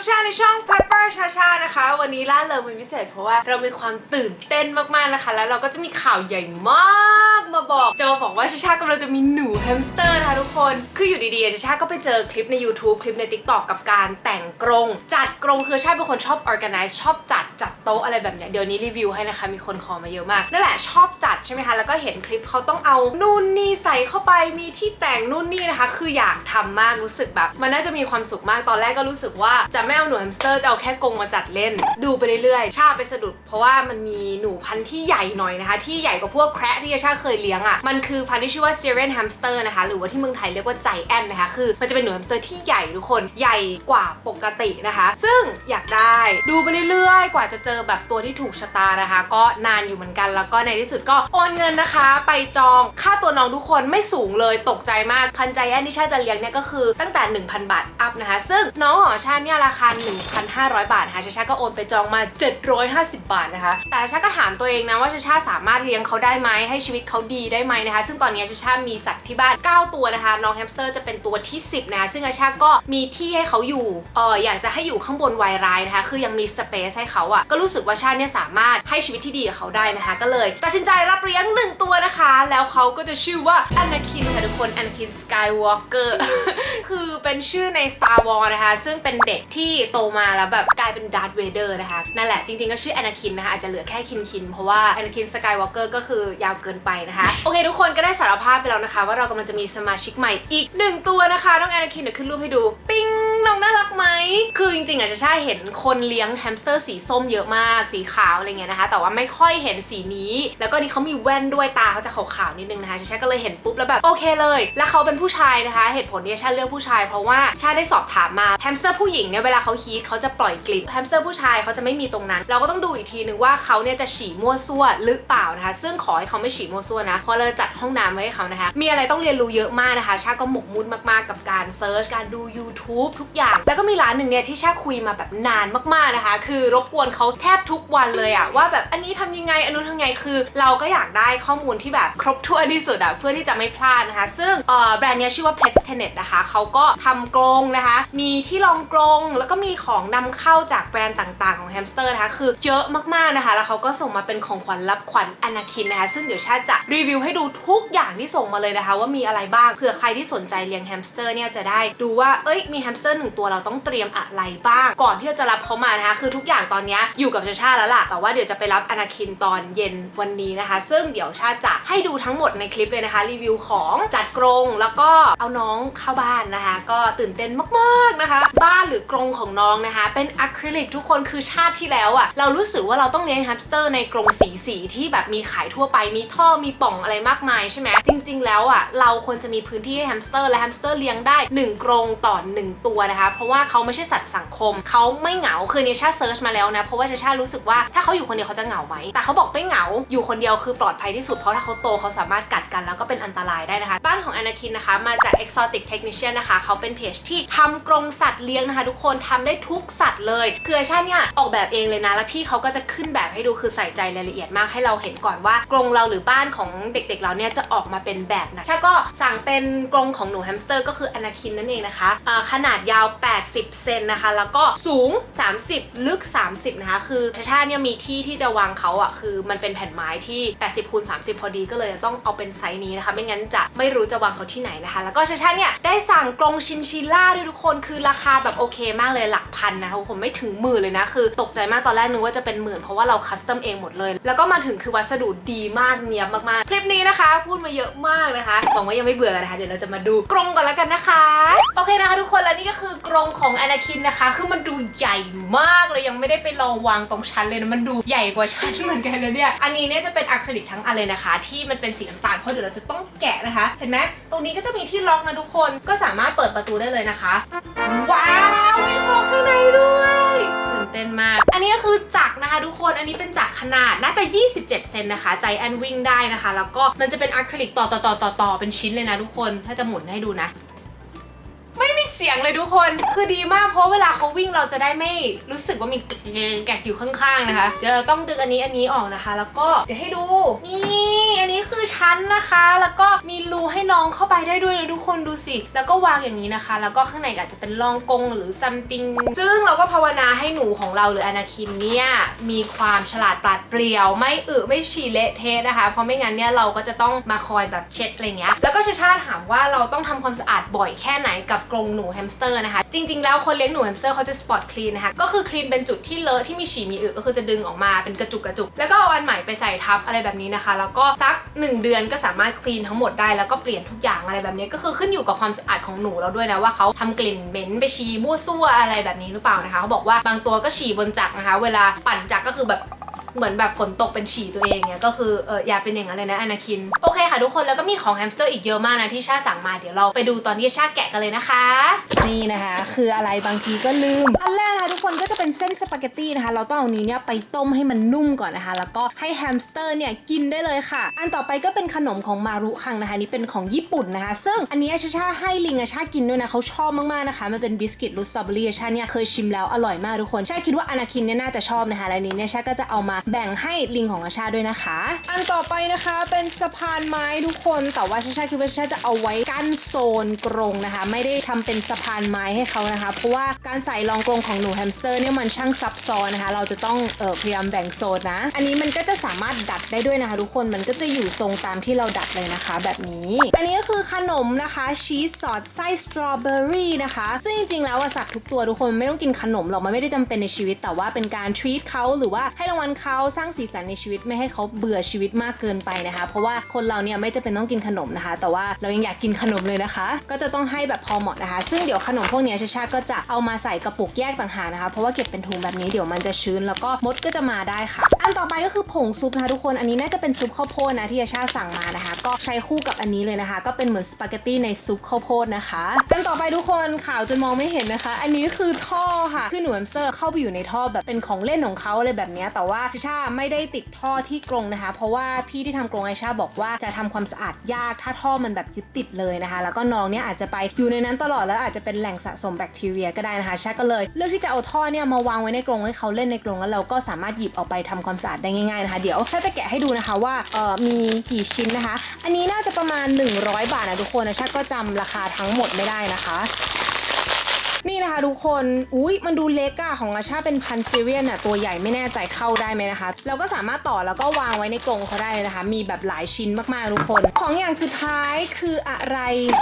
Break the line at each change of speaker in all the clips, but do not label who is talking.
กับชาในช่อง Pepper ชาชานะคะ วันนี้ล่าเริงเป็นพิเศษเพราะว่าเรามีความตื่นเต้นมากๆนะคะ แล้วเราก็จะมีข่าวใหญ่มากมาบอกโจบอกว่าชาชากำลังจะมีหนูแฮมสเตอร์นะคะทุกคนคืออยู่ดีๆชาชาก็ไปเจอคลิปใน YouTube คลิปใน TikTok กับการแต่งกรง จัดกรงคือชาเป็นคนชอบ organize ชอบจัดจัด ต๊ะอะไรแบบเนี้ยเดี๋ยวนี้รีวิวให้นะคะมีคนขอมาเยอะมากนั่นแหละชอบจัดใช่ไหมคะแล้วก็เห็นคลิปเขาต้องเอานู่นนี่ใส่เข้าไปมีที่แต่งนู่นนี่นะคะ คืออยากทำมากรู้สึกแบบ มันน่าจะมีความสุขมากตอนแรกก็รู้สึกว่าจะไม่เอาหนูแฮมสเตอร์จะเอาแค่กรงมาจัดเล่น ดูไปเรื่อยๆชาไปสะดุด เพราะว่ามันมีหนูพันธุ์ที่ใหญ่หน่อยนะคะ ที่ใหญ่กว่าพวกแคระที่ชาเคยเลี้ยงอะ่ะมันคือพันธุ์ที่ชื่อว่า Syrian Hamster นะคะหรือว่าที่เมืองไทยเรียกว่า Giant นะคะคือมันจะเป็นหนูแฮมสเตอร์ที่ใหญ่ทุกคนใหญ่กว่าปกตินะคะ ซึ่งอยากได้ดูไปเรื่อยๆ กว่าจะเจอแบบตัวที่ถูกชะตานะคะ ก็นานอยู่เหมือนกันแล้วก็ในที่สุดก็โอนเงินนะคะ ไปจองค่าตัวน้องทุกคนไม่สูงเลยตกใจมากพันใจแอนที่ชาจะเลี้ยงเนี่ยก็คือตั้งแต่ 1,000 บาทอัพนะคะ ซึ่งน้องของชาเนี่ยราคา 1,500 บาทนะคะชาชาก็โอนไปจองมา 750 บาทนะคะ แต่ชาก็ถามตัวเองนะว่าชาชาสามารถเลี้ยงเขาได้ไหมให้ชีวิตเขาดีได้ไหมนะคะ ซึ่งตอนนี้ชาชามีสัตว์ที่บ้าน 9 ตัวนะคะ น้องแฮมสเตอร์จะเป็นตัวที่ 10 นะคะ ซึ่งชาชาก็มีที่ให้เขาอยู่เอออยากจะให้อยู่ข้างบนไวรายนะคะ คือยังมีสเปซให้เขาอะ่ะก็รู้สึกว่าชาติเนี่ยสามารถให้ชีวิตที่ดีกับเขาได้นะคะ ก็เลยตัดสินใจรับเลี้ยงหนึ่งตัวนะคะ แล้วเขาก็จะชื่อว่าอนาคินค่ะทุกคนอนาคินสกายวอล์กเกอร์คือเป็นชื่อใน Star Wars นะคะ ซึ่งเป็นเด็กที่โตมาแล้วแบบกลายเป็นดาร์ธเวเดอร์นะคะ นั่นแหละจริงๆก็ชื่ออนาคินนะคะอาจจะเหลือแค่คินคินเพราะว่าอนาคินสกายวอล์กเกอร์ก็คือยาวเกินไปนะคะ โอเค ทุกคนก็ได้สารภาพไปแล้วนะคะ ว่าเรากำลังจะมีสมาชิกใหม่อีกหนึ่งตัวนะคะน้องอนาคินเดี๋ยวขึ้นรูปให้ดูปิ้ง น้องน่ารักไหม คือจริงๆอาจจะใช่เห็นคนเลี้ยงแฮมสเตอร์สีส้มเยอะมาก สีขาวอะไรเงี้ยนะคะ แต่ว่าไม่ค่อยเห็นสีนี้ แล้วก็นี่เขามีแว่นด้วยตาเขาจะขาวๆนิดนึงนะคะชาก็เลยเห็นปุ๊บแล้วแบบโอเคเลย แล้วเขาเป็นผู้ชายนะคะ เหตุผลที่ชาเลือกผู้ชายเพราะว่าชาได้สอบถามมาแฮมสเตอร์ผู้หญิงเนี่ยเวลาเขาฮีทเขาจะปล่อยกลิ่นแฮมสเตอร์ผู้ชายเขาจะไม่มีตรงนั้น เราก็ต้องดูอีกทีนึงว่าเขาเนี่ยจะฉี่มั่วซั่วหรือเปล่านะคะ ซึ่งขอให้เขาไม่ฉี่มั่วซั่วนะเพราะเราจัดห้องน้ำไว้ให้เขานะคะ มีอะไรต้องเรียนรู้เยอะมากนะคะ ชาก็หมกมุ่นมากๆกับการเซิร์ชการดู YouTube ทุกอย่าง แล้วก็มีร้านหนึ่งเนี่ยที่ชาคุยมาแบบนานมากๆนะคะ คือรบกวนเขาแทบทุกวันเลยอะว่าแบบอันนี้ทำยังไงอันนู้นทำยังไงคือ เราก็อยากได้ข้อมูลที่แบบครบถ้วนที่สุดอะเพื่อที่จะไม่พลาดนะคะ ซึ่งแบรนด์เนี้ยชื่อว่า Pet Tenet นะคะเขาก็ทำกรงนะคะ มีที่รองกรงแล้วก็มีของนำเข้าจากแบรนด์ต่างๆ ของแฮมสเตอร์นะคะคือเยอะมากๆนะคะ แล้วเขาก็ส่งมาเป็นของขวัญรับขวัญอนาคินนะคะ ซึ่งเดี๋ยวชาจะรีวิวให้ดูทุกอย่างที่ส่งมาเลยนะคะ ว่ามีอะไรบ้างเผื่อใครที่สนใจเลี้ยงแฮมสเตอร์เนี่ยจะได้ดูว่าเอ้ยมีแฮมสเตอร์หนึ่งตัวเราต้องเตรียมอะไรบ้าง ก่อนที่เราจะรับเขามานะคะ คือทุกอย่างตอนนี้อยู่กับชาชาแล้วล่ะ แต่ว่าเดี๋ยวจะไปรับอนาคินตอนเย็นวันนี้นะคะ ซึ่งเดี๋ยวชาจะให้ดูทั้งหมดในคลิปเลยนะคะ รีวิวของจัดกรงแล้วก็เอาน้องเข้าบ้านนะคะ ก็ตื่นเต้นมากๆนะคะ บ้านหรือกรงของน้องนะคะ เป็นอะคริลิกทุกคนคือชาติที่แล้วอะ่ะเรารู้สึกว่าเราต้องเลี้ยงแฮมสเตอร์ในกรงสีสีที่แบบมีขายทั่วไปมีท่อมีป่องอะไรมากมายใช่ไหมจริง ๆ แล้วอะ่ะเราควรจะมีพื้นที่ให้แฮมสเตอร์และแฮมสเตอร์เลี้ยงได้หนึ่งกรงต่อหนึ่งตัวนะคะ เพราะว่าเขาไม่ใช่สัตว์สังคม เขาไม่เหงา คือเนชาเซิร์ชมาแล้วนะ เพราะว่าชาชารู้สึกว่าถ้าเขาอยู่คนเดียวเขาจะเหงาไหม แต่เขาบอกไม่เหงา อยู่คนเดียวคือปลอดภัยที่สุด เพราะถ้าเขาโตเขาสามารถกัดกันแล้วก็เป็นอันตรายได้นะคะ บ้านของอนาคินนะคะ มาจาก Exotic Technician นะคะ เขาเป็นเพจที่ทำกรงสัตว์เลี้ยงนะคะ ทุกคนทำได้ทุกสัตว์เลย คือชาเนี่ยออกแบบเองเลยนะ แล้วพี่เขาก็จะขึ้นแบบให้ดู คือใส่ใจรายละเอียดมากให้เราเห็นก่อนว่ากรงเราหรือบ้านของเด็กๆเราเนี่ยจะออกมาเป็นแบบไหนชาก็สั่งเป็นกรงของหนูแฮมสเตอร์ก็คืออนาคินนั่นเองนะคะอ่าขนาดยาวาว 80 เซนนะคะ แล้วก็สูง 30 ลึก 30 นะคะ คือชาชาเนี่ยมีที่ที่จะวางเขาอะ คือมันเป็นแผ่นไม้ที่ 80คูณ30 พอดีก็เลยต้องเอาเป็นไซส์นี้นะคะ ไม่งั้นจะไม่รู้จะวางเขาที่ไหนนะคะ แล้วก็ชาชาเนี่ยได้สั่งกรงชินชิล่าด้วยทุกคน คือราคาแบบโอเคมากเลยหลักพันนะคะผมไม่ถึงหมื่นเลยนะ คือตกใจมากตอนแรกนึกว่าจะเป็นหมื่นเพราะว่าเราคัสตอมเองหมดเลย แล้วก็มาถึงคือวัสดุดีมากเนียบมากๆ คลิปนี้นะคะ พูดมาเยอะมากนะคะหวังว่ายังไม่เบื่อกันนะคะ เดี๋ยวเราจะมาดูกรงก่อนแล้วกันนะคะ อเคนะคะทุกคนและนี่ก็คือกรงของอนาคินนะคะ คือมันดูใหญ่มากเลยยังไม่ได้ไปลองวางตรงชั้นเลยนะมันดูใหญ่กว่าชั้นเหมือนกันนะเนี่ยอันนี้เนี่ยจะเป็นอะคริลิกทั้งอันเลยนะคะ ที่มันเป็นสีน้ำตาลเพราะเดี๋ยวเราจะต้องแกะนะคะ เห็นไหมตรงนี้ก็จะมีที่ล็อกนะทุกคนก็สามารถเปิดประตูได้เลยนะคะ ว้าวมีของข้างในด้วยตื่นเต้นมาก อันนี้ก็คือจักรนะคะทุกคนอันนี้เป็นจักรขนาดน่าจะ 27 เซนนะคะ ใจแอนวิ่งได้นะคะ แล้วก็มันจะเป็นอะคริลิกต่อต่อต่อต่อต่อเป็นชิ้นเลยนะทุกคนถ้าจะหมุนให้ดูนะ ไม่มีเสียงเลยทุกคน คือดีมากเพราะเวลาเขาวิ่งเราจะได้ไม่รู้สึกว่ามีแกกอยู่ข้างๆนะคะ เดี๋ยวเราต้องดึงอันนี้อันนี้ออกนะคะ แล้วก็เดี๋ยวให้ดู นี่อันนี้คือชั้นนะคะ แล้วก็มีรูให้น้องเข้าไปได้ด้วยเลยทุกคนดูสิ แล้วก็วางอย่างนี้นะคะ แล้วก็ข้างในอาจจะเป็นรองกงหรือ something ซึ่งเราก็ภาวนาให้หนูของเราหรืออนาคินเนี่ยมีความฉลาดปราดเปรียว ไม่อึไม่ฉี่เละเทะนะคะ เพราะไม่งั้นเนี่ยเราก็จะต้องมาคอยแบบเช็ดอะไรเงี้ย แล้วก็ชาชาถามว่าเราต้องทำความสะอาดบ่อยแค่ไหนกับกรงหนูแฮมสเตอร์นะคะ จริง ๆ แล้วคนเลี้ยงหนูแฮมสเตอร์เขาจะสปอตคลีนนะคะ ก็คือคลีนเป็นจุดที่เลอะที่มีฉี่มีอึก็คือจะดึงออกมาเป็นกระจุกกระจุก แล้วก็เอาอันใหม่ไปใส่ทับอะไรแบบนี้นะคะ แล้วก็สัก 1 เดือนก็สามารถคลีนทั้งหมดได้แล้วก็เปลี่ยนทุกอย่างอะไรแบบนี้ ก็คือขึ้นอยู่กับความสะอาดของหนูเราด้วยนะว่าเขาทำกลิ่นเหม็นไปฉี่มั่วซั่วอะไรแบบนี้หรือเปล่านะคะเขาบอกว่าบางตัวก็ฉี่บนจักรนะคะ เวลาปั่นจักรก็คือแบบ เหมือนแบบฝนตกเป็นฉี่ตัวเองเนี่ยก็คือเอออย่าเป็นอย่างนั้นเลยนะอนาคิน โอเคค่ะทุกคนแล้วก็มีของแฮมสเตอร์อีกเยอะมากนะที่ชาสั่งมาเดี๋ยวเราไปดูตอนที่ชาแกะกันเลยนะคะ
นี่นะคะ คืออะไรบางทีก็ลืม อันแรกนะคะทุกคนก็จะเป็นเส้นสปาเกตตี้นะคะ เราต้องเอานี้เนี่ยไปต้มให้มันนุ่มก่อนนะคะ แล้วก็ให้แฮมสเตอร์เนี่ยกินได้เลยค่ะ อันต่อไปก็เป็นขนมของมารุคังนะคะนี่เป็นของญี่ปุ่นนะคะ ซึ่งอันนี้ชาชาให้ลิงอะชากินด้วยนะเขาชอบมากๆนะคะมันเป็นบิสกิตรสสตรอเบอรี่ชาเนี่ยเคยชิมแล้วอร่อยมากทุกคนชาคิดว่าอนาคินเนี่ยน่าจะชอบนะคะและนี้เนี่ยชาก็จะเอามาแบ่งให้ลิงของอาชาด้วยนะคะ อันต่อไปนะคะเป็นสะพานไม้ทุกคนแต่ว่าชาชาคิดว่าชาจะเอาไว้กั้นโซนกรงนะคะ ไม่ได้ทำเป็นสะพานไม้ให้เขานะคะ เพราะว่าการใส่รองกรงของหนูแฮมสเตอร์เนี่ยมันช่างซับซ้อนนะคะ เราจะต้องเออพยายามแบ่งโซนนะ อันนี้มันก็จะสามารถดัดได้ด้วยนะคะ ทุกคนมันก็จะอยู่ทรงตามที่เราดัดเลยนะคะ แบบนี้ อันนี้ก็คือขนมนะคะชีสสอดไส้สตรอเบอรี่นะคะ ซึ่งจริงๆแล้วสัตว์ทุกตัวทุกคนไม่ต้องกินขนมหรอกมันไม่ได้จำเป็นในชีวิตแต่ว่าเป็นการทรีตเขาหรือว่าให้รางวัลเขาาสร้างสีสันในชีวิตไม่ให้เขาเบื่อชีวิตมากเกินไปนะคะ เพราะว่าคนเราเนี่ยไม่จะเป็นต้องกินขนมนะคะ แต่ว่าเรายังอยากกินขนมเลยนะคะ ก็จะต้องให้แบบพอเหมาะนะคะ ซึ่งเดี๋ยวขนมพวกนี้ชาชาก็จะเอามาใส่กระปุกแยกต่างหากนะคะ เพราะว่าเก็บเป็นถุงแบบนี้เดี๋ยวมันจะชื้นแล้วก็มดก็จะมาได้ค่ะ อันต่อไปก็คือผงซุปนะคะทุกคนอันนี้น่าจะเป็นซุปข้าวโพดนะที่ชาชาสั่งมานะคะ ก็ใช้คู่กับอันนี้เลยนะคะ ก็เป็นเหมือนสปาเกตตี้ในซุปข้าวโพดนะคะอันต่อไปทุกคนข่าวจนมองไม่เห็นนะคะ อันนี้คือท่อค่ะคือหนูแอมเตอร์เข้าไปอยู่ในท่อแบบเป็นของเล่นของเขาอะไรแบบนี้แต่ว่าชาชาไม่ได้ติดท่อที่กรงนะคะ เพราะว่าพี่ที่ทำกรงไอชาบอกว่าจะทำความสะอาดยากถ้าท่อมันแบบยึดติดเลยนะคะ แล้วก็น้องเนี่ยอาจจะไปอยู่ในนั้นตลอดแล้วอาจจะเป็นแหล่งสะสมแบคทีเรียก็ได้นะคะชาก็เลย เลือกที่จะเอาท่อเนี่ยมาวางไว้ในกรงให้เขาเล่นในกรงแล้วเราก็สามารถหยิบออกไปทำความสะอาดได้ง่ายๆนะคะ เดี๋ยวชาจะแกะให้ดูนะคะว่าเอ่อมีกี่ชิ้นนะคะ อันนี้น่าจะประมาณ 100 บาทนะทุกคนนะชาก็จำราคาทั้งหมดไม่ได้นะคะ นี่นะคะทุกคน อุ้ยมันดูเล็กอะของอาชาเป็นพันซีเรียนอะตัวใหญ่ไม่แน่ใจเข้าได้ไหมนะคะ เราก็สามารถต่อแล้วก็วางไว้ในกรงเขาได้เลยนะคะ มีแบบหลายชิ้นมากๆทุกคน ของอย่างสุดท้ายคืออะไร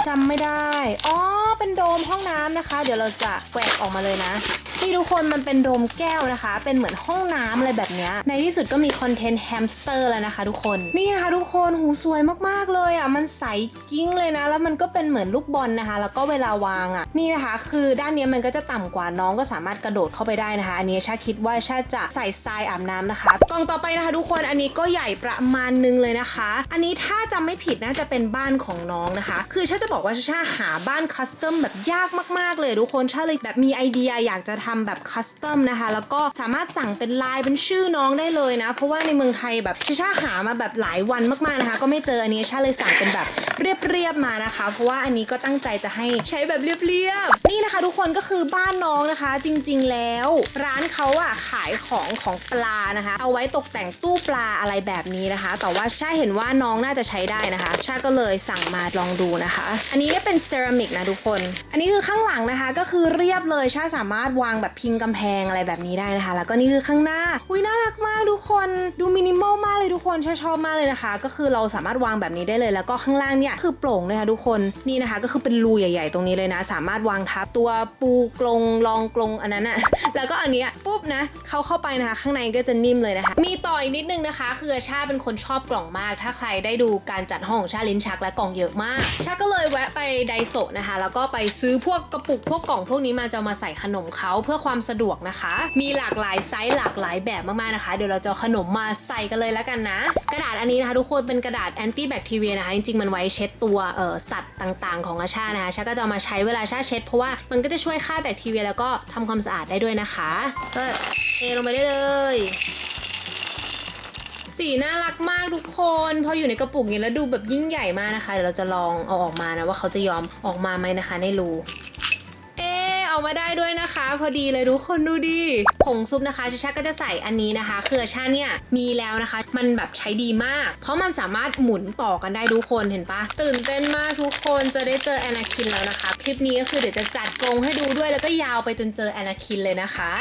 จำไม่ได้ อ๋อ เป็นโดมห้องน้ำนะคะ เดี๋ยวเราจะแกวกออกมาเลยนะ นี่ทุกคนมันเป็นโดมแก้วนะคะ เป็นเหมือนห้องน้ำอะไรแบบนี้ในที่สุดก็มีคอนเทนต์แฮมสเตอร์แล้วนะคะทุกคนนี่นะคะทุกคนหูสวยมากๆเลยอะมันใสกิ้งเลยนะ แล้วมันก็เป็นเหมือนลูกบอลนะคะ แล้วก็เวลาวางอะนี่นะคะ คือด้านนี้มันก็จะต่ำกว่าน้องก็สามารถกระโดดเข้าไปได้นะคะ อันนี้ชาคิดว่าชาจะใส่ทรายอาบน้ำนะคะกล่องต่อไปนะคะ ทุกคนอันนี้ก็ใหญ่ประมาณนึงเลยนะคะ อันนี้ถ้าจำไม่ผิดน่าจะเป็นบ้านของน้องนะคะ คือชาจะบอกว่าชาหาบ้านคัสตอมแบบยากมากๆเลยทุกคนชาเลยแบบมีไอเดียอยากจะททำแบบคัสตอมนะคะ แล้วก็สามารถสั่งเป็นลายเป็นชื่อน้องได้เลยนะ เพราะว่าในเมืองไทยแบบชาหามาแบบหลายวันมากๆนะคะ ก็ไม่เจออันนี้ชาเลยสั่งเป็นแบบเรียบๆมานะคะ เพราะว่าอันนี้ก็ตั้งใจจะให้ใช้แบบเรียบๆนี่นะคะ ทุกคนก็คือบ้านน้องนะคะ จริงๆแล้ว ร้านเขาอะขายของของปลานะคะ เอาไว้ตกแต่งตู้ปลาอะไรแบบนี้นะคะ แต่ว่าชาเห็นว่าน้องน่าจะใช้ได้นะคะ ชาก็เลยสั่งมาลองดูนะคะ อันนี้เนี่ยเป็นเซรามิกนะทุกคน อันนี้คือข้างหลังนะคะก็คือเรียบเลยชาสามารถวางแบบพิงกำแพงอะไรแบบนี้ได้นะคะ แล้วก็นี่คือข้างหน้าอุ้ยน่ารักมากทุกคนดูมินิมอลมากเลยทุกคนชาชอบมากเลยนะคะ ก็คือเราสามารถวางแบบนี้ได้เลยแล้วก็ข้างล่างเนี่ยคือโปร่งเลยค่ะทุกคนนี่นะคะ ก็คือเป็นรูใหญ่ ๆ ตรงนี้เลยนะ สามารถวางทับตัวปูกรงรองกรงอันนั้นอะแล้วก็อันนี้ปุ๊บนะเขาเข้าไปนะคะ ข้างในก็จะนิ่มเลยนะคะ มีต่ออีกนิดนึงนะคะ คือชาเป็นคนชอบกล่องมาก ถ้าใครได้ดูการจัดห้องของชาลิ้นชักและกล่องเยอะมาก ชาก็เลยแวะไปไดโซะนะคะ แล้วก็ไปซื้อพวกกระปุกพวกกล่องพวกนี้มาจะมาใส่ขนมเขาเพื่อความสะดวกนะคะ มีหลากหลายไซส์หลากหลายแบบมากๆนะคะ เดี๋ยวเราจะขนมมาใส่กันเลยแล้วกันนะ กระดาษอันนี้นะคะทุกคนเป็นกระดาษแอนตี้แบคทีเรียนะคะ จริงๆ มันไว้เช็ดตัวเอ่อสัตว์ต่างๆ ของอาชานะคะชาก็จะมาใช้เวลาชาเช็ด เพราะว่ามันก็จะช่วยฆ่าแบคทีเรียแล้วก็ทำความสะอาดได้ด้วยนะคะก็เทลงไปได้เลยสีน่ารักมากทุกคนพออยู่ในกระปุกนี้แล้วดูแบบยิ่งใหญ่มากนะคะ เดี๋ยวเราจะลองเอาออกมานะว่าเขาจะยอมออกมาไหมนะคะในรู เอามาได้ด้วยนะคะ พอดีเลยทุกคนดูดิผงซุปนะคะชาชาก็จะใส่อันนี้นะคะ คือชาเนี่ยมีแล้วนะคะ มันแบบใช้ดีมาก เพราะมันสามารถหมุนต่อกันได้ทุกคนเห็นปะตื่นเต้นมากทุกคนจะได้เจอแอนาคินแล้วนะคะ คลิปนี้ก็คือเดี๋ยวจะจัดกรงให้ดูด้วยแล้วก็ยาวไปจนเจอแอนาคินเลยนะคะ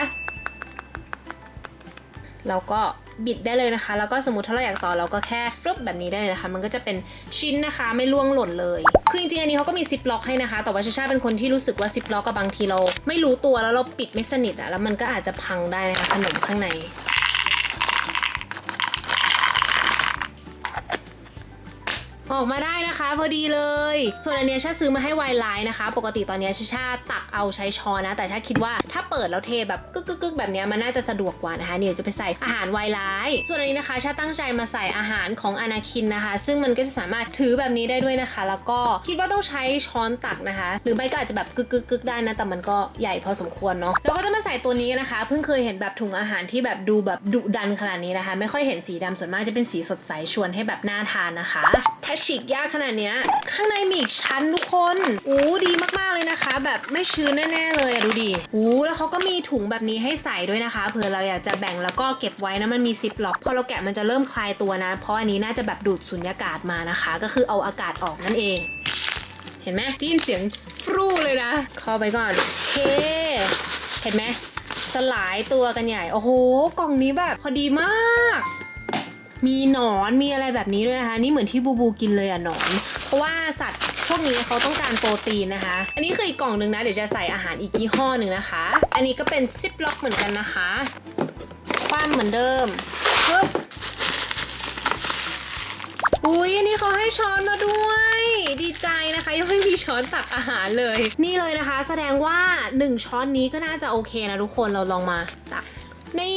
เราก็ บิดได้เลยนะคะ แล้วก็สมมติถ้าเราอยากต่อเราก็แค่ฟลุปแบบนี้ได้เลยนะคะ มันก็จะเป็นชิ้นนะคะไม่ล่วงหล่นเลย คือจริงๆอันนี้เขาก็มีซิปล็อกให้นะคะ แต่ว่าชาชาเป็นคนที่รู้สึกว่าซิปล็อกกับบางทีเรา ไม่รู้ตัวแล้วเราปิดไม่สนิทอะแล้วมันก็อาจจะพังได้นะคะขนมข้างใน ออกมาได้นะคะพอดีเลย ส่วนอันเนี้ยชาซื้อมาให้ไวไลน์นะคะ ปกติตอนเนี้ยชาชาตักเอาใช้ช้อนนะ แต่ชาคิดว่าถ้าเปิดแล้วเทแบบกึกกึกกึกแบบเนี้ยมันน่าจะสะดวกกว่านะคะ เนี่ยจะไปใส่อาหารไวไลน์ส่วนอันนี้นะคะชาตั้งใจมาใส่อาหารของอนาคินนะคะ ซึ่งมันก็จะสามารถถือแบบนี้ได้ด้วยนะคะ แล้วก็คิดว่าต้องใช้ช้อนตักนะคะ หรือไม่ก็อาจจะแบบกึกกึกกึกได้นะแต่มันก็ใหญ่พอสมควรเนาะแล้วก็จะมาใส่ตัวนี้นะคะ เพิ่งเคยเห็นแบบถุงอาหารที่แบบดูแบบดุดันขนาดนี้นะคะ ไม่ค่อยเห็นสีดำส่วนมากจะเป็นสีสดใสชวนให้แบบน่าทานนะคะถ้าฉีกยากขนาดเนี้ย ข้างในมีอีกชั้นทุกคนอู้ดีมากๆเลยนะคะ แบบไม่ชื้นแน่ๆเลยอะดูดิอู้แล้วเขาก็มีถุงแบบนี้ให้ใส่ด้วยนะคะเผื่อเราอยากจะแบ่งแล้วก็เก็บไว้นะมันมีซิปล็อกพอเราแกะมันจะเริ่มคลายตัวนะ เพราะอันนี้น่าจะแบบดูดสุญญากาศมานะคะ ก็คือเอาอากาศออกนั่นเอง เห็นไหมได้ยินเสียงฟรูเลยนะเข้าไปก่อนเคเห็นไหมสลายตัวกันใหญ่ โอ้โห กล่องนี้แบบพอดีมาก มีหนอนมีอะไรแบบนี้ด้วยนะคะ นี่เหมือนที่บูบูกินเลยอะหนอน เพราะว่าสัตว์พวกนี้เขาต้องการโปรตีนนะคะ อันนี้คืออีกกล่องหนึ่งนะ เดี๋ยวจะใส่อาหารอีกยี่ห้อหนึ่งนะคะ อันนี้ก็เป็นซิปล็อกเหมือนกันนะคะคว้ามเหมือนเดิมปึ๊บอุ้ยอันนี้เขาให้ช้อนมาด้วย ดีใจนะคะยังไม่มีช้อนตักอาหารเลย นี่เลยนะคะ แสดงว่า 1 ช้อนนี้ก็น่าจะโอเคนะทุกคนเราลองมาตัก นี่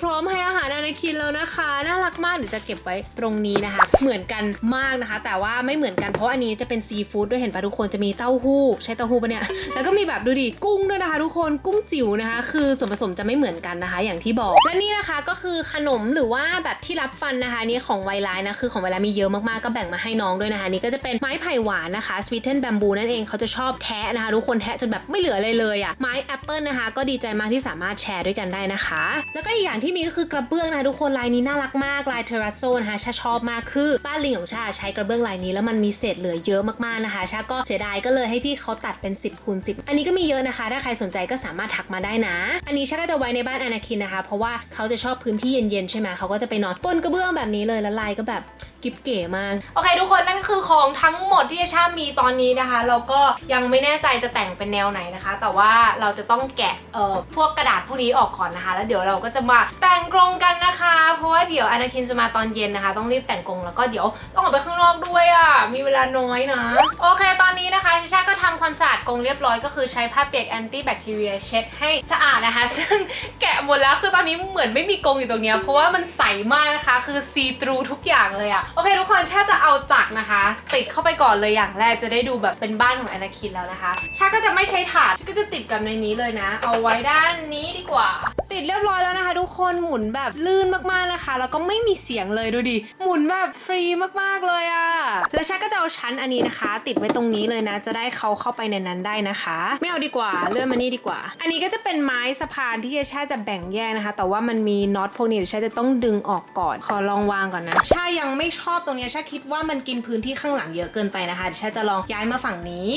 พร้อมให้อาหารอนาคินแล้วนะคะ น่ารักมากเดี๋ยวจะเก็บไว้ตรงนี้นะคะ เหมือนกันมากนะคะ แต่ว่าไม่เหมือนกันเพราะอันนี้จะเป็นซีฟู้ดด้วยเห็นปะทุกคนจะมีเต้าหู้ ใช้เต้าหู้ปะเนี่ยแล้วก็มีแบบดูดิกุ้งด้วยนะคะ ทุกคนกุ้งจิ๋วนะคะ คือส่วนผสมจะไม่เหมือนกันนะคะ อย่างที่บอก และนี่นะคะก็คือขนมหรือว่าแบบที่รับฟันนะคะนี่ของไวไลน์นะคือของไวไลนมีเยอะมากๆก็แบ่งมาให้น้องด้วยนะคะนี่ก็จะเป็นไม้ไผ่หวานนะคะ sweeten bamboo นั่นเองเขาจะชอบแทะนะคะ ทุกคนแทะจนแบบไม่เหลือเลยเลยอะ่ะไม้แอปเปิลนะคะ ก็ดีใจมากที่สามารถแชร์ด้วยกันได้นะคะแล้วก็อีกอย่างที่มีก็คือกระเบื้องนะทุกคนลายนี้น่ารักมากลายเทราโซนะคะชาชอบมากคือบ้านลิงของชาใช้กระเบื้องลายนี้แล้วมันมีเศษเหลือเยอะมากๆนะคะชาก็เสียดายก็เลยให้พี่เขาตัดเป็น 10คูณ10 อันนี้ก็มีเยอะนะคะ ถ้าใครสนใจก็สามารถทักมาได้นะ อันนี้ชาก็จะไว้ในบ้านอนาคินนะคะ เพราะว่าเขาจะชอบพื้นที่เย็นๆใช่ไหมเขาก็จะไปนอนบนกระเบื้องแบบนี้เลยแล้วลายก็แบบ กิบเก๋มาก โอเคทุกคนนั่นก็คือของทั้งหมดที่ชามีตอนนี้นะคะแล้วก็ยังไม่แน่ใจจะแต่งเป็นแนวไหนนะคะ แต่ว่าเราจะต้องแกะเอ่อพวกกระดาษพวกนี้ออกก่อนนะคะ แล้วเดี๋ยวเราก็จะมาแต่งกรงกันนะคะ เพราะว่าเดี๋ยวอนาคินจะมาตอนเย็นนะคะ ต้องรีบแต่งกรงแล้วก็เดี๋ยวต้องออกไปข้างนอกด้วยอะ่ะมีเวลาน้อยนะ โอเคตอนนี้นะคะชาก็ทำความสะอาดกรงเรียบร้อยก็คือใช้ผ้าเปียกแอนตี้แบคทีเรียเช็ดให้สะอาดนะคะ ซึ่งแกะหมดแล้วคือตอนนี้เหมือนไม่มีกรงอยู่ตรงนี้เพราะว่ามันใสมากนะคะคือซีทรูทุกอย่างเลยอะโอเคทุกคนชาจะเอาจักรนะคะ ติดเข้าไปก่อนเลยอย่างแรกจะได้ดูแบบเป็นบ้านของแอนาคินแล้วนะคะชาก็จะไม่ใช้ถาดชาก็จะติดกับในนี้เลยนะ เอาไว้ด้านนี้ดีกว่า ติดเรียบร้อยแล้วนะคะ ทุกคนหมุนแบบลื่นมากๆนะคะ แล้วก็ไม่มีเสียงเลยดูดิหมุนแบบฟรีมากๆเลยอะแล้วชาก็จะเอาชั้นอันนี้นะคะ ติดไว้ตรงนี้เลยนะ จะได้เขาเข้าไปในนั้นได้นะคะ ไม่เอาดีกว่าเลื่อนมานี่ดีกว่า อันนี้ก็จะเป็นไม้สะพานที่ชาจะแบ่งแยกนะคะ แต่ว่ามันมีน็อตพวกนี้เดี๋ยวชาจะต้องดึงออกก่อน ขอลองวางก่อนนะชายังไม่ชอบตรงนี้ชาคิดว่ามันกินพื้นที่ข้างหลังเยอะเกินไปนะคะเดี๋ยวชาจะลองย้ายมาฝั่งนี้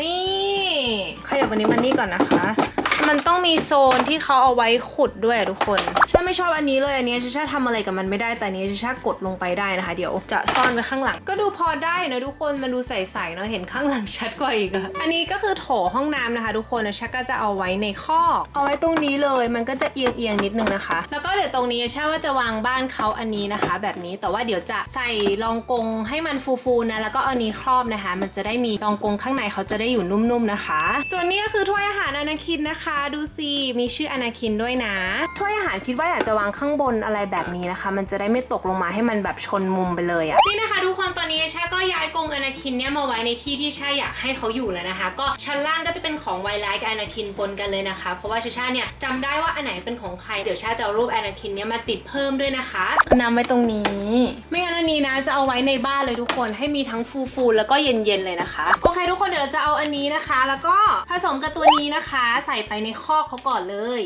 นี่ขยับวันนี้มันนี่ก่อนนะคะ มันต้องมีโซนที่เขาเอาไว้ขุดด้วยทุกคนชาไม่ชอบอันนี้เลยอันนี้ชาชาทำอะไรกับมันไม่ได้แต่อันนี้ชาชากดลงไปได้นะคะ เดี๋ยวจะซ่อนไว้ข้างหลัง ก็ดูพอได้นะทุกคนมันดูใสๆเนาะเห็นข้างหลังชัดกว่าอีกอะอันนี้ก็คือโถห้องน้ำนะคะ ทุกคนชาก็จะเอาไว้ในคอเอาไว้ตรงนี้เลย มันก็จะเอียงๆนิดนึงนะคะ แล้วก็เดี๋ยวตรงนี้ชาว่าจะวางบ้านเขาอันนี้นะคะ แบบนี้แต่ว่าเดี๋ยวจะใส่รองกงให้มันฟูๆนะแล้วก็เอานี้ครอบนะคะ มันจะได้มีรองกงข้างในเขาจะได้อยู่นุ่มๆนะคะ ส่วนนี้ก็คือถ้วยอาหารอนาคินนะคะดูสิมีชื่ออนาคินด้วยนะถ้วยอาหารคิดว่าอยากจะวางข้างบนอะไรแบบนี้นะคะ มันจะได้ไม่ตกลงมาให้มันแบบชนมุมไปเลยอะนี่นะคะทุกคนตอนนี้ชาก็ย้ายกรงอนาคินเนี่ยมาไว้ในที่ที่ชาอยากให้เขาอยู่แล้วนะคะ ก็ชั้นล่างก็จะเป็นของไวไลท์กับอนาคินปนกันเลยนะคะ เพราะว่าชาชาเนี่ยจำได้ว่าอันไหนเป็นของใครเดี๋ยวชาจะเอารูปอนาคินเนี่ยมาติดเพิ่มด้วยนะคะนำไว้ตรงนี้ ไม่งั้นอันนี้นะจะเอาไว้ในบ้านเลยทุกคนให้มีทั้งฟูฟูๆแล้วก็เย็นๆเลยนะคะโอเคทุกคนเดี๋ยวเราจะเอาอันนี้นะคะ แล้วก็ผสมกับตัวนี้นะคะ ใส่ไปในข้อเขาก่อนเลย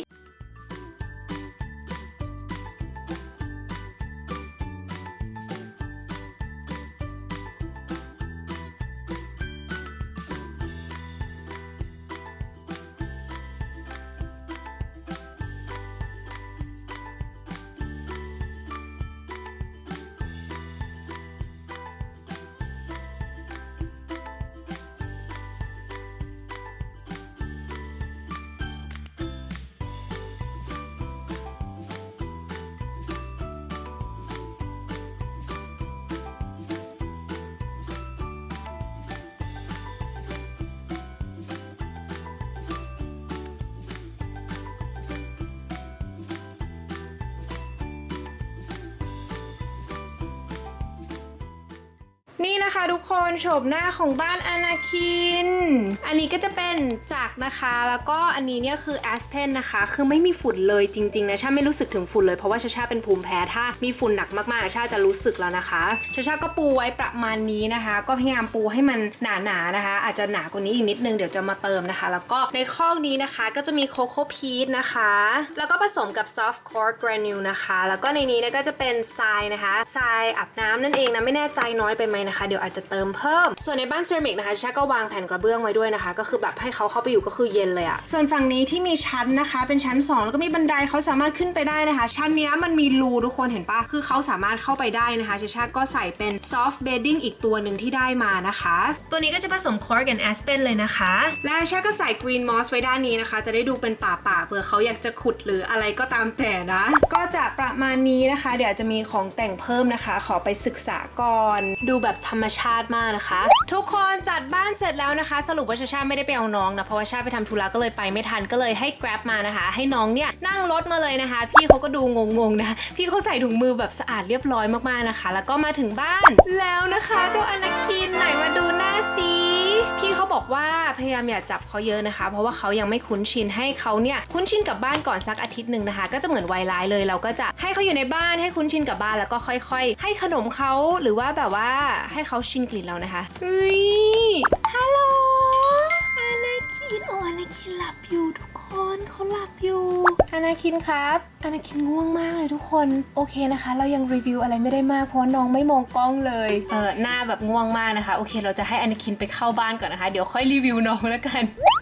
นี่ะคะทุกคนโฉมหน้าของบ้านอนาคิน อันนี้ก็จะเป็นจักรนะคะ แล้วก็อันนี้เนี่ยคือ Aspen นนะคะ คือไม่มีฝุ่นเลยจริงๆนะชาไม่รู้สึกถึงฝุ่นเลยเพราะว่าชาชาเป็นภูมิแพ้ถ้ามีฝุ่นหนักมากๆชาจะรู้สึกแล้วนะคะชาชาก็ปูไว้ประมาณนี้นะคะ ก็พยายามปูให้มันหนาๆนะคะ อาจจะหนากว่านี้อีกนิดนึงเดี๋ยวจะมาเติมนะคะ แล้วก็ในข้อนี้นะคะก็จะมีโคโค่พีชนะคะ แล้วก็ผสมกับ soft core granule นะคะ แล้วก็ในนี้เนี่ยก็จะเป็นทรายนะคะทรายอาบน้ำนั่นเองนะไม่แน่ใจน้อยไปไหมนะคะเดี๋ยวอาจจะเติมเพิ่ม ส่วนในบ้านเซรามิกนะคะชาก็วางแผ่นกระเบื้องไว้ด้วยนะคะ ก็คือแบบให้เขาเข้าไปอยู่ก็คือเย็นเลยอะส่วนฝั่งนี้ที่มีชั้นนะคะ เป็นชั้น 2 แล้วก็มีบันไดเขาสามารถขึ้นไปได้นะคะ ชั้นเนี้ยมันมีรูทุกคนเห็นปะคือเขาสามารถเข้าไปได้นะคะชาชาก็ใส่เป็น soft bedding อีกตัวหนึ่งที่ได้มานะคะ ตัวนี้ก็จะผสม cork and aspen เลยนะคะ และชาก็ใส่ green moss ไว้ด้านนี้นะคะ จะได้ดูเป็นป่าๆเผื่อเขาอยากจะขุดหรืออะไรก็ตามแต่นะ ก็จะประมาณนี้นะคะ เดี๋ยวอาจจะมีของแต่งเพิ่มนะคะ ขอไปศึกษาก่อน ดูแบบธรรมชาติมากนะคะ ทุกคนจัดบ้านเสร็จแล้วนะคะ สรุปว่าชาชาไม่ได้ไปเอาน้องนะเพราะว่าชาไปทำธุระก็เลยไปไม่ทันก็เลยให้ grab มานะคะ ให้น้องเนี่ยนั่งรถมาเลยนะคะ พี่เขาก็ดูงงๆนะพี่เขาใส่ถุงมือแบบสะอาดเรียบร้อยมากๆนะคะ แล้วก็มาถึงบ้านแล้วนะคะเจ้าอนาคินไหนมาดูหน้าซี ว่าพยายามอย่าจับเขาเยอะนะคะ เพราะว่าเขายังไม่คุ้นชินให้เขาเนี่ยคุ้นชินกับบ้านก่อนสักอาทิตย์หนึ่งนะคะ ก็จะเหมือนไวรัสเลย เราก็จะให้เขาอยู่ในบ้านให้คุ้นชินกับบ้านแล้วก็ค่อย ๆ ให้ขนมเขาหรือว่าแบบว่าให้เขาชินกลิ่นเรานะคะเฮ้ยฮัลโหลอนาคินโอ้อนาคินหลับอยู่ทุก คนเขาหลับอยู่อนาคินครับอนาคินง่วงมากเลยทุกคน โอเคนะคะ เรายังรีวิวอะไรไม่ได้มากเพราะว่าน้องไม่มองกล้องเลย เออหน้าแบบง่วงมากนะคะ โอเค เราจะให้อนาคินไปเข้าบ้านก่อนนะคะ เดี๋ยวค่อยรีวิวน้องแล้วกันอ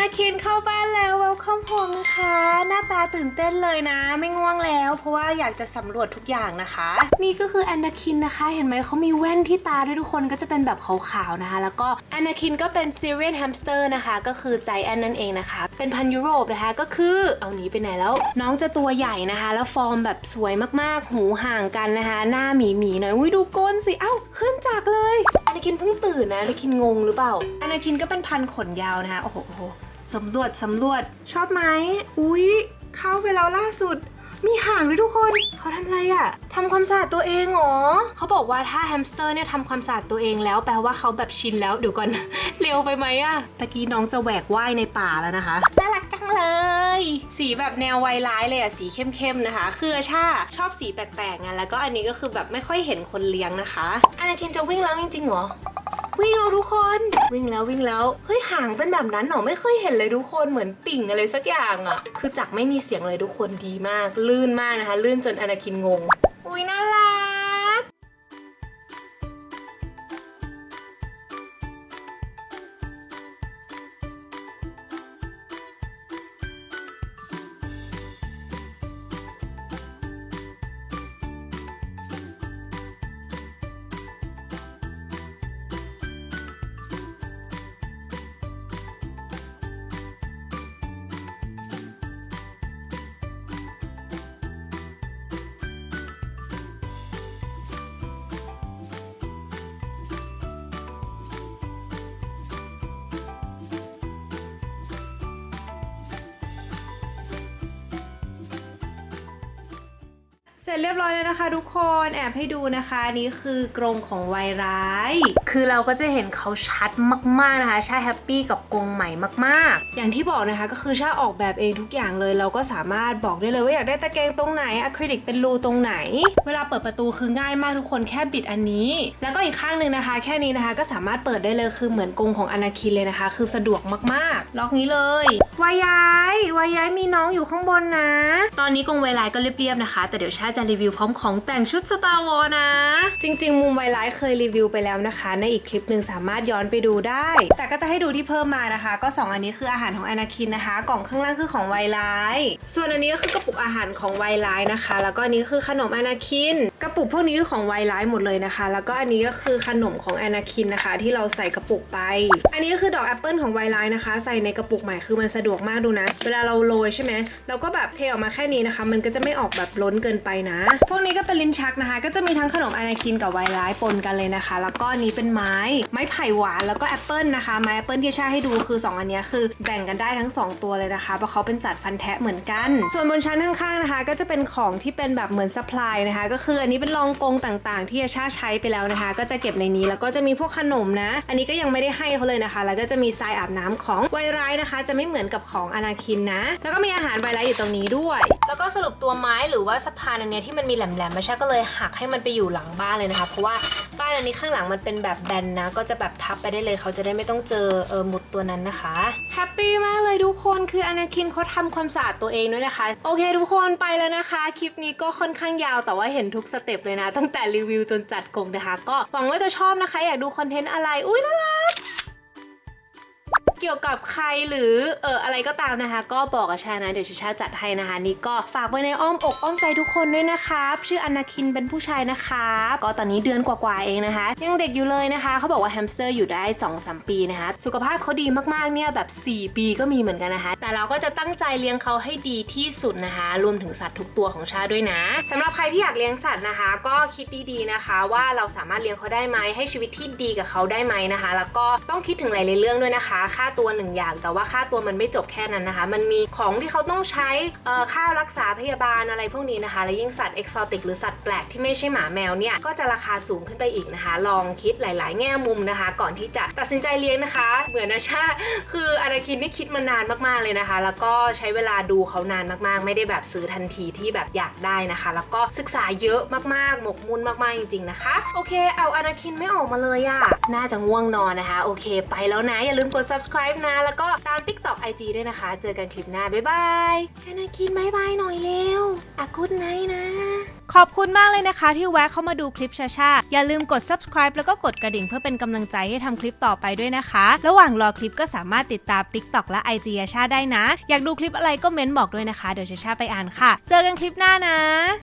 นาคินเข้าบ้านแล้ว welcome home นะคะ หน้าตาตื่นเต้นเลยนะ ไม่ง่วงแล้ว เพราะว่าอยากจะสำรวจทุกอย่างนะคะ นี่ก็คืออนาคินนะคะ เห็นไหมเขามีแว่นที่ตาด้วยทุกคนก็จะเป็นแบบขาวๆนะคะ แล้วก็อนาคินก็เป็นซีเรียนแฮมสเตอร์นะคะ ก็คือใจแอนนั่นเองนะคะ เป็นพันยุโรปนะคะก็คือเอาหนีไปไหนแล้ว น้องจะตัวใหญ่นะคะ แล้วฟอร์มแบบสวยมากๆ หูห่างกันนะคะ หน้าหมีหมีๆหน่อยอุ้ยดูก้นสิเอ้าขึ้นจากเลยอนาคินเพิ่งตื่นนะอนาคินงงหรือเปล่าอนาคินก็เป็นพันขนยาวนะคะโอ้โหโอ้โห สำรวจสำรวจชอบไหมอุ๊ย เข้าไปแล้วล่าสุด มีห่างด้วยทุกคน เขาทำอะไรอะ่ะทำความสะอาดตัวเองเหรอเขาบอกว่าถ้าแฮมสเตอร์เนี่ยทำความสะอาดตัวเองแล้วแปลว่าเขาแบบชินแล้วเดี๋ยวก่อน เร็วไปไหมอะ่ะตะกี้น้องจะแหวกว่ายในป่าแล้วนะคะน่ารักจังเลย สีแบบแนวไวร้ายเลยอะสีเข้มๆนะคะ คือชาชอบสีแปลกๆไงแล้วก็อันนี้ก็คือแบบไม่ค่อยเห็นคนเลี้ยงนะคะอนาคินจะวิ่งแล้วจริงๆเหรอ วิ่งแล้วทุกคนวิ่งแล้ววิ่งแล้วเฮ้ยหางเป็นแบบนั้นเหรอไม่เคยเห็นเลยทุกคนเหมือนติ่งอะไรสักอย่างอะ่ะคือจักไม่มีเสียงเลยทุกคนดีมาก ลื่นมากนะคะ ลื่นจนอนาคินงง อุ้ยน่ารัก เสร็จเรียบร้อยแล้วนะคะทุกคนแอบให้ดูนะคะอันนี่คือกรงของวัยร้าย คือเราก็จะเห็นเขาชัดมากๆนะคะชาแฮปปี้กับกรงใหม่มากๆ อย่างที่บอกนะคะก็คือชาออกแบบเองทุกอย่างเลย เราก็สามารถบอกได้เลยว่าอยากได้ตะแกรงตรงไหนอะคริลิกเป็นรูตรงไหน เวลาเปิดประตูคือง่ายมากทุกคนแค่บิดอันนี้ แล้วก็อีกข้างหนึ่งนะคะ แค่นี้นะคะก็สามารถเปิดได้เลยคือเหมือนกรงของอนาคินเลยนะคะ คือสะดวกมากๆ ล็อกนี้เลยวายย้ายวายย้ายมีน้องอยู่ข้างบนนะ ตอนนี้กรงวายร้ายก็เรียบๆนะคะ แต่เดี๋ยวชาจะรีวิวพร้อมของแต่งชุดสตาร์วอนะ จริง ๆ มุมไวายร้ายเคยรีวิวไปแล้วนะคะ ในอีกคลิปหนึ่งสามารถย้อนไปดูได้ แต่ก็จะให้ดูที่เพิ่มมานะคะ ก็ 2 อันนี้คืออาหารของอนาคินนะคะ กล่องข้างล่างคือของไวายร้ายส่วนอันนี้ก็คือกระปุกอาหารของไวายร้ายนะคะ แล้วก็อันนี้คือขนมอนาคินกระปุกพวกนี้คือของไวายร้ายหมดเลยนะคะ แล้วก็อันนี้ก็คือขนมของอนาคินนะคะ ที่เราใส่กระปุกไป อันนี้ก็คือดอกแอปเปิลของไวายร้ายนะคะ ใส่ในกระปุกใหม่คือมันสะดวกมากดูนะ เวลาเราโรยใช่ไหมเราก็แบบเทออกมาแค่นี้นะคะ มันก็จะไม่ออกแบบล้นเกินไปนะ พวกนี้ก็เป็นลิ้นชักนะคะ ก็จะมีทั้งขนมอนาคินกับไวร้ายปนกันเลยนะคะ แล้วก็นี้เป็นไม้ ไม้ไผ่หวานแล้วก็แอปเปิลนะคะ ไม้แอปเปิลที่ชาให้ดูคือ 2 อันนี้คือแบ่งกันได้ทั้ง 2 ตัวเลยนะคะ เพราะเขาเป็นสัตว์ฟันแทะเหมือนกัน ส่วนบนชั้นข้างๆนะคะ ก็จะเป็นของที่เป็นแบบเหมือนสป라이นะคะ ก็คืออันนี้เป็นรองกงต่างๆ ที่ชาใช้ไปแล้วนะคะ ก็จะเก็บในนี้แล้วก็จะมีพวกขนมนะ อันนี้ก็ยังไม่ได้ให้เขาเลยนะคะ แล้วก็จะมีทรายอาบน้ำของไวร้ายนะคะ จะไม่เหมือนกับของอนาคินนะ แล้วก็มีอาหารไวร้ายอยู่ตรงนี้ด้วย แล้วก็สรุปตัวไม้หรือว่าสะพานอันเนี้ยที่มันมีแหลมๆมาชาก็เลยหักให้มันไปอยู่หลังบ้านเลยนะคะ เพราะว่าบ้านอันนี้ข้างหลังมันเป็นแบบแบนนะ ก็จะแบบทับไปได้เลยเขาจะได้ไม่ต้องเจอเออหมุดตัวนั้นนะคะแฮปปี้มากเลยทุกคนคืออนาคินเขาทำความสะอาดตัวเองด้วยนะคะ โอเค ทุกคนไปแล้วนะคะ คลิปนี้ก็ค่อนข้างยาวแต่ว่าเห็นทุกสเต็ปเลยนะ ตั้งแต่รีวิวจนจัดกรงนะคะ ก็หวังว่าจะชอบนะคะ อยากดูคอนเทนต์อะไรอุ้ยน่ารัก เกี่ยวกับใครหรือเอออะไรก็ตามนะคะ ก็บอกกับชานะเดี๋ยวชาจัดให้นะคะ นี่ก็ฝากไว้ในอ้อมอกอ้อมใจทุกคนด้วยนะครับชื่ออนาคินเป็นผู้ชายนะคะก็ตอนนี้เดือนกว่าๆเองนะคะ ยังเด็กอยู่เลยนะคะเขาบอกว่าแฮมสเตอร์อยู่ได้2-3ปีนะคะ สุขภาพเขาดีมากๆเนี่ยแบบ 4 ปีก็มีเหมือนกันนะคะ แต่เราก็จะตั้งใจเลี้ยงเขาให้ดีที่สุดนะคะ รวมถึงสัตว์ทุกตัวของชาด้วยนะสำหรับใครที่อยากเลี้ยงสัตว์นะคะ ก็คิดดีๆนะคะ ว่าเราสามารถเลี้ยงเขาได้ไหมให้ชีวิตที่ดีกับเขาได้ไหมนะคะ แล้วก็ต้องคิดถึงหลายๆเรื่องด้วยนะคะ ค่าตัวหนึ่งอย่าง แต่ว่าค่าตัวมันไม่จบแค่นั้นนะคะ มันมีของที่เขาต้องใช้ค่ารักษาพยาบาลอะไรพวกนี้นะคะ และยิ่งสัตว์เอกซอติกหรือสัตว์แปลกที่ไม่ใช่หมาแมวเนี่ย ก็จะราคาสูงขึ้นไปอีกนะคะ ลองคิดหลาย ๆ แง่มุมนะคะ ก่อนที่จะตัดสินใจเลี้ยงนะคะ เหมือนนะชาคืออาราคินนี่คิดมานานมาก ๆ เลยนะคะ แล้วก็ใช้เวลาดูเขานานมาก ๆ ไม่ได้แบบซื้อทันทีที่แบบอยากได้นะคะ แล้วก็ศึกษาเยอะมาก ๆ หมกมุ่นมาก ๆ จริง ๆ นะคะ โอเค เอาอาราคินไม่ออกมาเลยอะน่าจะง่วงนอนนะคะ โอเค ไปแล้วนะ อย่าลืมกด subscribe นะ แล้วก็ตาม TikTok IG ด้วยนะคะ เจอกันคลิปหน้า บ๊ายบายอานาคินบายบายหน่อยเร็วอากุดไนนะ
ขอบคุณมากเลยนะคะที่แวะเข้ามาดูคลิปชาชาอย่าลืมกด subscribe แล้วก็กดกระดิ่งเพื่อเป็นกำลังใจให้ทำคลิปต่อไปด้วยนะคะ ระหว่างรอคลิปก็สามารถติดตาม TikTok และ IG ชาชาได้นะ อยากดูคลิปอะไรก็เม้นบอกด้วยนะคะ เดี๋ยวชาชาไปอ่านค่ะ เจอกันคลิปหน้านะ